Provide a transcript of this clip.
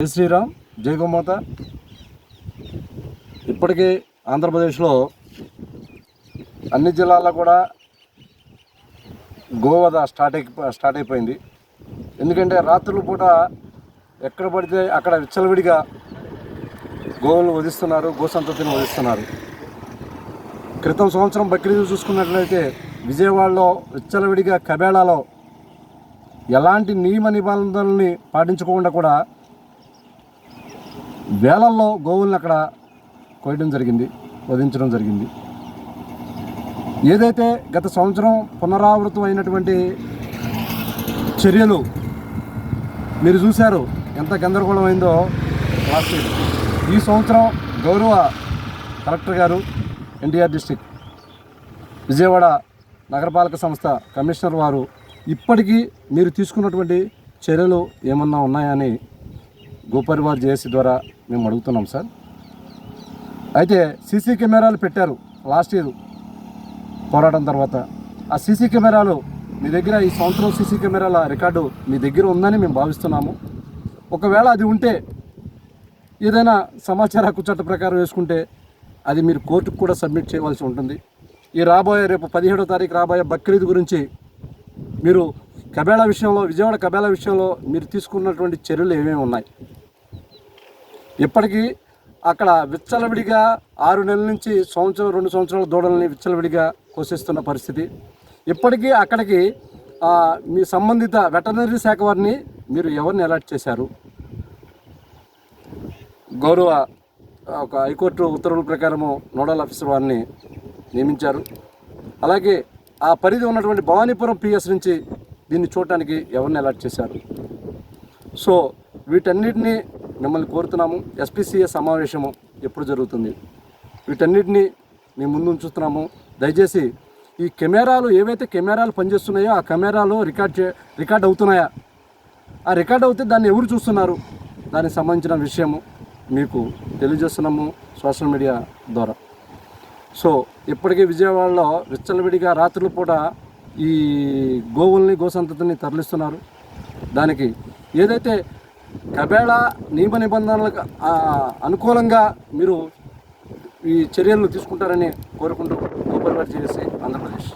జై శ్రీరామ్ జై గోమాత. ఇప్పటికీ ఆంధ్రప్రదేశ్లో అన్ని జిల్లాల్లో కూడా గోవధ స్టార్ట్ అయి స్టార్ట్ అయిపోయింది. ఎందుకంటే రాత్రుల పూట ఎక్కడ పడితే అక్కడ విచ్చలవిడిగా గోవులు వధిస్తున్నారు గోసంతతిని వధిస్తున్నారు. క్రితం సంవత్సరం బక్రీద్ చూసుకున్నట్లయితే విజయవాడలో విచ్చలవిడిగా కబేళాలో ఎలాంటి నియమ నిబంధనల్ని పాటించకుండా కూడా వేలల్లో గోవుల్ని అక్కడ కోయడం జరిగింది వధించడం జరిగింది. ఏదైతే గత సంవత్సరం పునరావృతం అయినటువంటి చర్యలు మీరు చూశారు ఎంత గందరగోళం అయిందో లాస్ట్ ఇయర్ ఈ సంవత్సరం గౌరవ కలెక్టర్ గారు ఎన్టీఆర్ డిస్టిక్ విజయవాడ నగరపాలక సంస్థ కమిషనర్ వారు ఇప్పటికీ మీరు తీసుకున్నటువంటి చర్యలు ఏమన్నా ఉన్నాయని గోపరివార్ జేఏసీ ద్వారా మేము అడుగుతున్నాం సార్. అయితే సీసీ కెమెరాలు పెట్టారు లాస్ట్ ఇయర్ పోరాటం తర్వాత. ఆ సీసీ కెమెరాలు మీ దగ్గర ఈ సంవత్సరం సీసీ కెమెరాల రికార్డు మీ దగ్గర ఉందని మేము భావిస్తున్నాము. ఒకవేళ అది ఉంటే ఏదైనా సమాచార హక్కు చట్ట ప్రకారం వేసుకుంటే అది మీరు కోర్టుకు కూడా సబ్మిట్ చేయవలసి ఉంటుంది. ఈ రాబోయే రేపు పదిహేడో తారీఖు రాబోయే బక్రీద్ గురించి మీరు కబేళా విషయంలో విజయవాడ కబేళా విషయంలో మీరు తీసుకున్నటువంటి చర్యలు ఏమేమి ఉన్నాయి? ఇప్పటికీ అక్కడ విచ్చలవిడిగా ఆరు నెలల నుంచి సంవత్సరం రెండు సంవత్సరాల దూడల్ని విచ్చలవిడిగా కోసిస్తున్న పరిస్థితి. ఇప్పటికీ అక్కడికి మీ సంబంధిత వెటర్నరీ శాఖ వారిని మీరు ఎవరిని అలర్ట్ చేశారు? గౌరవ ఒక హైకోర్టు ఉత్తర్వుల ప్రకారము నోడల్ ఆఫీసర్ వారిని నియమించారు. అలాగే ఆ పరిధి ఉన్నటువంటి భవానీపురం పిఎస్ నుంచి దీన్ని చూడటానికి ఎవరిని అలర్ట్ చేశారు? సో వీటన్నిటిని మిమ్మల్ని కోరుతున్నాము. ఎస్పీసీఏ సమావేశము ఎప్పుడు జరుగుతుంది? వీటన్నిటిని మేము ముందు ఉంచుతున్నాము. దయచేసి ఈ కెమెరాలు ఏవైతే కెమెరాలు పనిచేస్తున్నాయో ఆ కెమెరాలు రికార్డ్ చే రికార్డ్ అవుతున్నాయా? ఆ రికార్డ్ అవుతే దాన్ని ఎవరు చూస్తున్నారు? దానికి సంబంధించిన విషయము మీకు తెలియజేస్తున్నాము సోషల్ మీడియా ద్వారా. సో ఇప్పటికీ విజయవాడలో విచ్చలవిడిగా రాత్రులు పూట ఈ గోవుల్ని గోసంతతిని తరలిస్తున్నారు. దానికి ఏదైతే కబేళ నియమ నిబంధనలకు అనుకూలంగా మీరు ఈ చర్యలను తీసుకుంటారని కోరుకుంటూ గోపరివారి చేసి ఆంధ్రప్రదేశ్.